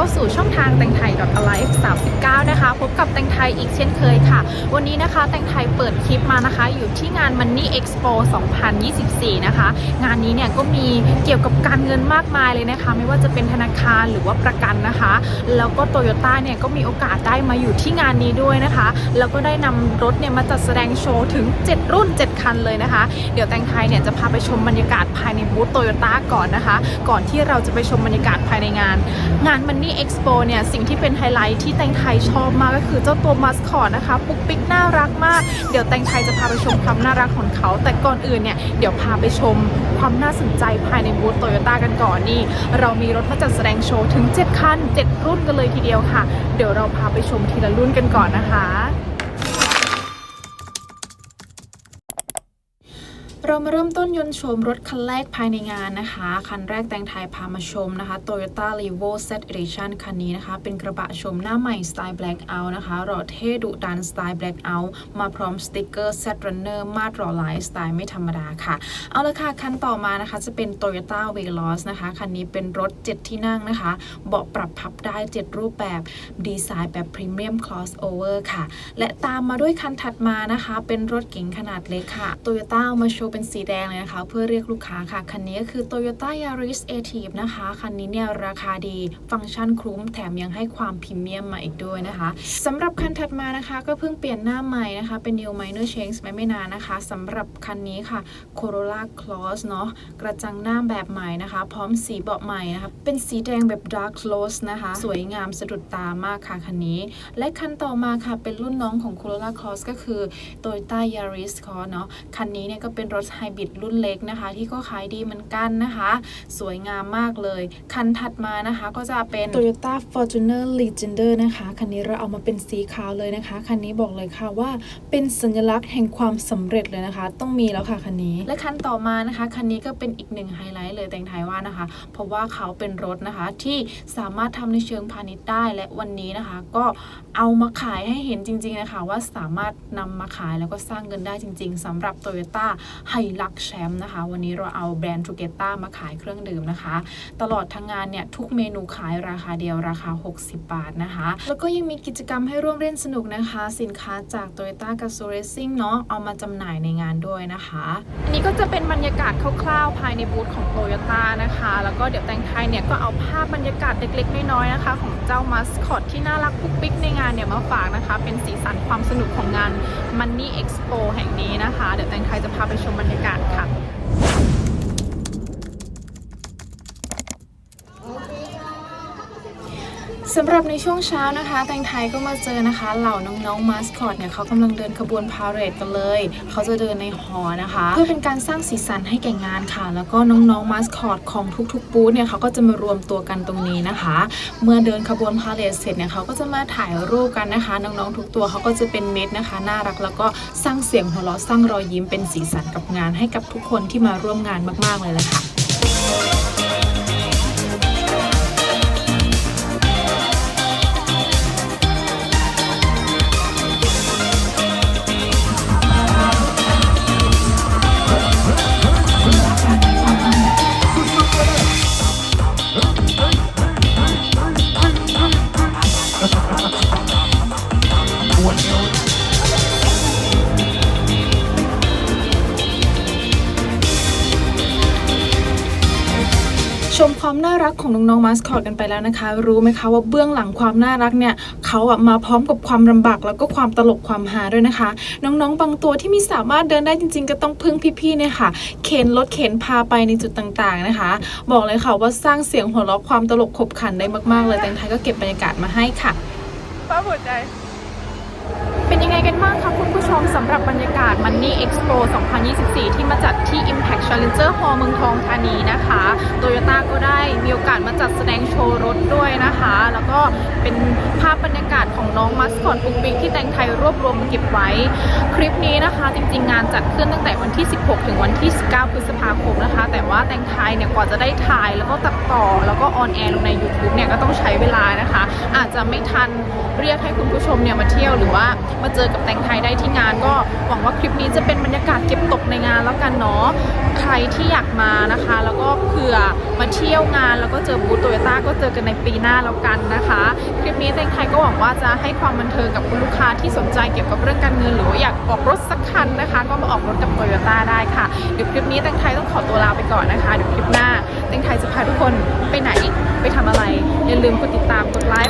เข้าสู่ช่องทางแต่งไทย .alive 39นะคะพบ กับแตงไทยอีกเช่นเคยค่ะ วันนี้นะคะแตงไทยเปิดคลิปมานะคะ อยู่ที่งาน Money Expo 2024 นะคะ งานนี้เนี่ยก็มีเกี่ยวกับการเงินมากมายเลยนะคะ ไม่ว่าจะเป็นธนาคารหรือว่าประกันนะคะ แล้วก็โตโยต้าเนี่ยก็มีโอกาสได้มาอยู่ที่งานนี้ด้วยนะคะ แล้วก็ได้นำรถเนี่ยมาจัดแสดงโชว์ถึง 7 รุ่น 7 คันเลยนะคะ เดี๋ยวแตงไทยเนี่ยจะพาไปชมบรรยากาศภายในบูธโตโยต้าก่อนนะคะ ก่อนที่เราจะไปชมบรรยากาศภายในงาน งาน Money Expo เนี่ยสิ่งที่เป็นไฮไลท์ที่แตงไทยชอบมากก็คืือเจ้าตัวมัสคอตนะคะปุ๊กปิ๊กน่ารักมาก เดี๋ยวแตงไทยจะพาไปชมความน่ารักของเขา แต่ก่อนอื่นเนี่ยเดี๋ยวพาไปชมความน่าสนใจภายในบูธโตโยต้ากันก่อนนี่ เรามีรถมาจัดแสดงโชว์ถึง 7 คัน 7 รุ่นกันเลยทีเดียวค่ะ เดี๋ยวเราพาไปชมทีละรุ่นกันก่อนนะคะ เรามาเริ่มต้นยนต์ชมรถคันแรกภายในงานนะคะ คันแรกแตงไทยพามาชมนะคะ Toyota r e v o Z Edition คันนี้นะคะ เป็นกระบะชมหน้าใหม่สไตล์ Black Out นะคะหล่อเท่ดุดันสไตล์ Black Out มาพร้อมสติกเกอร์ Z Runner มาตรอลายสไตล์ไม่ธรรมดาค่ะ เอาละค่ะ คันต่อมานะคะจะเป็น Toyota Veloz นะคะ คันนี้เป็นรถ 7 ที่นั่งนะคะ เบาะปรับพับได้ 7 รูปแบบดีไซน์แบบ Premium Crossover ค่ะ และตามมาด้วยคันถัดมานะคะ เป็นรถเก๋งขนาดเล็กค่ะ Toyota เอามาโชว์เป็นสีแดงเลยนะคะ เพื่อเรียกลูกค้าค่ะ คันนี้ก็คือ Toyota Yaris a t i v e นะคะ คันนี้เนี่ยราคาดีฟังก์ชันคุ้ม แถมยังให้ความพรีเมียมมาอีกด้วยนะคะสำหรับคันถัดมานะคะ ก็เพิ่งเปลี่ยนหน้าใหม่นะคะ เป็น New Minor Change ไม่ไม่นานนะคะสำหรับคันนี้ค่ะ Corolla Cross เนาะกระจังหน้าแบบใหม่นะคะ พร้อมสีเบาะใหม่นะคะเป็นสีแดงแบบ Dark Rose นะคะ สวยงามสะดุดตามากค่ะคันนี้ และคันต่อมาค่ะเป็นรุ่นน้องของ Corolla Cross ก็คือ Toyota Yaris Cross เนาะคันนี้เนี่ยก็เป็นรถไฮบริดรุ่นเล็กนะคะ ที่ก็ขายดีเหมือนกันนะคะ สวยงามมากเลย คันถัดมานะคะก็จะเป็น Toyota Fortuner Legender นะคะ คันนี้เราเอามาเป็นสีขาวเลยนะคะ คันนี้บอกเลยค่ะว่าเป็นสัญลักษณ์แห่งความสำเร็จเลยนะคะ ต้องมีแล้วค่ะคันนี้ และคันต่อมานะคะคันนี้ก็เป็นอีกหนึ่งไฮไลท์เลยแต่งไทยว่านะคะ เพราะว่าเขาเป็นรถนะคะที่สามารถทำในเชิงพาณิชย์ได้และวันนี้นะคะ ก็เอามาขายให้เห็นจริง ๆนะคะ ว่าสามารถนำมาขายแล้วก็สร้างเงินได้จริง ๆสำหรับ Toyota h i l u x แชมป์นะคะ วันนี้เราเอาแบรนด์ t ูเกต้ามาขายเครื่องดื่มนะคะ ตลอดทั้งงานเนี่ย ทุกเมนูขายราคาเดียวราคา 60 บาทนะคะ แล้วก็ยังมีกิจกรรมให้ร่วมเล่นสนุกนะคะ สินค้าจาก Toyota g a z o Racing เนาะเอามาจำหน่ายในงานด้วยนะคะ อันนี้ก็จะเป็นบรรยากาศคร่าวๆ ภายในบูธของ Toyota นะคะ แล้วก็เดี๋ยวแตงไทยเนี่ยก็เอาภาพบรรยากาศเล็กๆน้อยๆนะคะ ของเจ้ามัสคอตที่น่ารักปุ๊กปิ๊กในงานเนี่ยมาฝากนะคะ เป็นสีสันความสนุกของงาน Money Expo แห่งนี้นะคะ เดี๋ยวแตงไทยจะพาไปชมบรรรยากาศค่ะ สำหรับในช่วงเช้านะคะ แตงไทยก็มาเจอนะคะ เหล่าน้องๆมาสคอตเนี่ยเขากำลังเดินขบวนพาเหรดกันเลย เขาจะเดินในหอนะคะ เพื่อเป็นการสร้างสีสันให้แก่งานค่ะ แล้วก็น้องๆมาสคอตของทุกๆบูธเนี่ยเขาก็จะมารวมตัวกันตรงนี้นะคะ เมื่อเดินขบวนพาเหรดเสร็จเนี่ยเขาก็จะมาถ่ายรูปกันนะคะ น้องๆทุกตัวเขาก็จะเป็นเม็ดนะคะ น่ารักแล้วก็สร้างเสียงหัวเราะสร้างรอยยิ้มเป็นสีสันกับงานให้กับทุกคนที่มาร่วมงานมากๆเลยแหละค่ะ ความน่ารักของน้องๆมาสคอตกันไปแล้วนะคะ รู้ไหมคะว่าเบื้องหลังความน่ารักเนี่ยเขาอะมาพร้อมกับความลำบากแล้วก็ความตลกความฮาด้วยนะคะ น้องๆ บางตัวที่มีสามารถเดินได้จริง ๆ ก็ต้องพึ่งพี่ๆเนี่ยค่ะ เข็นรถเข็นพาไปในจุดต่างๆนะคะ บอกเลยค่ะว่าสร้างเสียงหัวเราะความตลกขบขันได้มากๆ เลยแตงไทยก็เก็บบรรยากาศมาให้ค่ะป้าหัวใจ เป็นยังไงกันบ้างคะคุณผู้ชมสำหรับบรรยากาศ Money Expo 2024 ที่มาจัดที่ Impact Challenger Hall เมืองทองธานีนะคะ Toyota ก็ได้มีโอกาสมาจัดแสดงโชว์รถด้วยนะคะ แล้วก็เป็นภาพบรรยากาศของน้องมัสคอตปุกปิกที่แตงไทยรวบรวมมาเก็บไว้ คลิปนี้นะคะจริงๆ งานจัดขึ้นตั้งแต่วันที่ 16 ถึงวันที่ 19 พฤษภาคมนะคะ แต่ว่าแตงไทยเนี่ยกว่าจะได้ถ่ายแล้วก็ตัดต่อแล้วก็ออนแอร์ลงใน YouTube เนี่ยก็ต้องใช้เวลานะคะ อาจจะไม่ทันเรียกให้คุณผู้ชมเนี่ยมาเที่ยวหรือว่ามาเจอกับแตงไทยได้ที่งาน ก็หวังว่าคลิปนี้จะเป็นบรรยากาศเก็บตกในงานแล้วกันเนาะใครที่อยากมานะคะ แล้วก็เผื่อมาเที่ยวงาน แล้วก็เจอบูธโตโยต้าก็เจอกันในปีหน้าแล้วกันนะคะ คลิปนี้แตงไทยก็หวังว่าจะให้ความบันเทิงกับคุณลูกค้าที่สนใจเกี่ยวกับเรื่องการเงิน หรือว่าอยากออกรถสักคันนะคะ ก็มาออกรถกับโตโยต้าได้ค่ะเดี๋ยวคลิปนี้แตงไทยต้องขอตัวลาไปก่อนนะคะเดี๋ยวคลิปหน้าแตงไทยจะพาทุกคนไปไหนไปทำอะไรอย่าลืมกดติดตามกดไลค์